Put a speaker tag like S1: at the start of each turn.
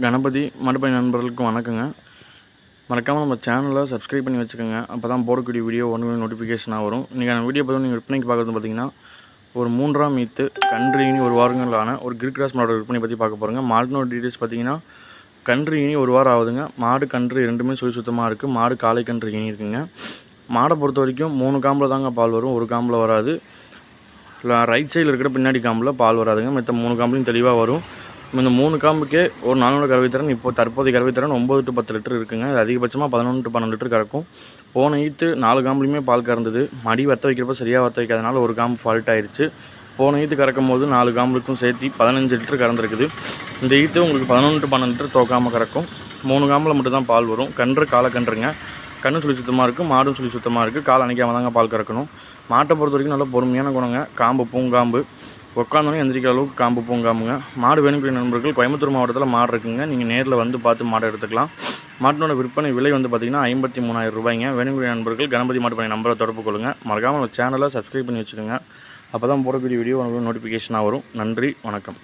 S1: கணபதி மடுப்பை நண்பர்களுக்கு வணக்கங்க. மறக்காமல் நம்ம சேனலை சப்ஸ்கிரைப் பண்ணி வச்சுக்கோங்க. அப்போ தான் போடக்கூடிய வீடியோ ஒன்று நோட்டிஃபிகேஷனாக வரும். இன்றைக்கான வீடியோ பார்த்து நீங்கள் விற்பனைக்கு பார்க்குறது பார்த்தீங்கன்னா ஒரு மூன்றாம் மீத்து கன்றுயினி ஒரு வாரங்களான ஒரு கிரிக் கிராஸ் மாடோட விற்பனை பற்றி பார்க்க போகிறோங்க மாட்டினோட டீட்டெயில்ஸ் பார்த்தீங்கன்னா கன்று இனி ஒரு வாரம் ஆகுதுங்க. மாடு கன்று ரெண்டுமே சுழி சுத்தமாக இருக்குது மாடு காலை கன்று இனி இருக்குங்க. மாடை பொறுத்த வரைக்கும் மூணு காம்பில் தாங்க பால் வரும். ஒரு காம்பில் வராது. ரைட் சைடில் இருக்கிற பின்னாடி காம்பில் பால் வராதுங்க. மற்ற மூணு காம்புலையும் தெளிவாக வரும். இந்த மூணு காம்புக்கே ஒரு நானூறு கறவை திறன் இப்போ தற்போதைய கருவித்திறன் ஒம்பது டு பத்து லிட்டர் இருக்குங்க. அது அதிகபட்சமாக பதினொன்று டு பன்னெண்டு லிட்டர் கறக்கும். போன ஈத்து நாலு காம்புலையுமே பால் கறந்தது. மடி வத்த வைக்கிறப்ப சரியாக வத்த வைக்காதனால ஒரு காம்பு ஃபால்ட் ஆயிடுச்சு போன ஈத்து கறக்கும் போது நாலு காம்புக்கும் சேர்த்து பதினஞ்சு லிட்டர் கறந்துருக்குது. இந்த ஈத்து உங்களுக்கு பதினொன்று டு பன்னெண்டு லிட்டர் தோக்காமல் கறக்கும். மூணு காம்பில் மட்டும்தான் பால் வரும். கன்று காலை கன்றுங்க. கண்ணு சுழி சுத்தமாக இருக்குது மாடும் சுழி சுத்தமாக இருக்குது கால் அணைக்காமல் தாங்க பால் கறக்கணும். மாட்டை பொறுத்த வரைக்கும் நல்லா பொறுமையான குணங்க. காம்பு பூங்காம்பு. உட்காந்தோன்னே எந்திரிக்கிற அளவுக்கு காம்பு பூங்காமுங்க. மாடு வேணுங்கிற நண்பர்கள் கோயம்புத்தூர் மாவட்டத்தில் மாடு இருக்குங்க. நீங்கள் நேரில் வந்து பார்த்து மாடு எடுத்துக்கலாம். மாட்டினோட விற்பனை விலை வந்து பார்த்திங்கன்னா ஐம்பத்தி மூணாயிரம் ரூபாய்ங்க. வேணுங்கிற நண்பர்கள் கணபதி மாட்டு பண்ணி நம்பரை தொடர்பு கொள்ளுங்கள் மறக்காமல் சேனலை சப்ஸ்கிரைப் பண்ணி வச்சுக்கோங்க. அப்போ தான் போடக்கூடிய வீடியோ உங்களுக்கு நோட்டிஃபிகேஷனாக வரும். நன்றி வணக்கம்.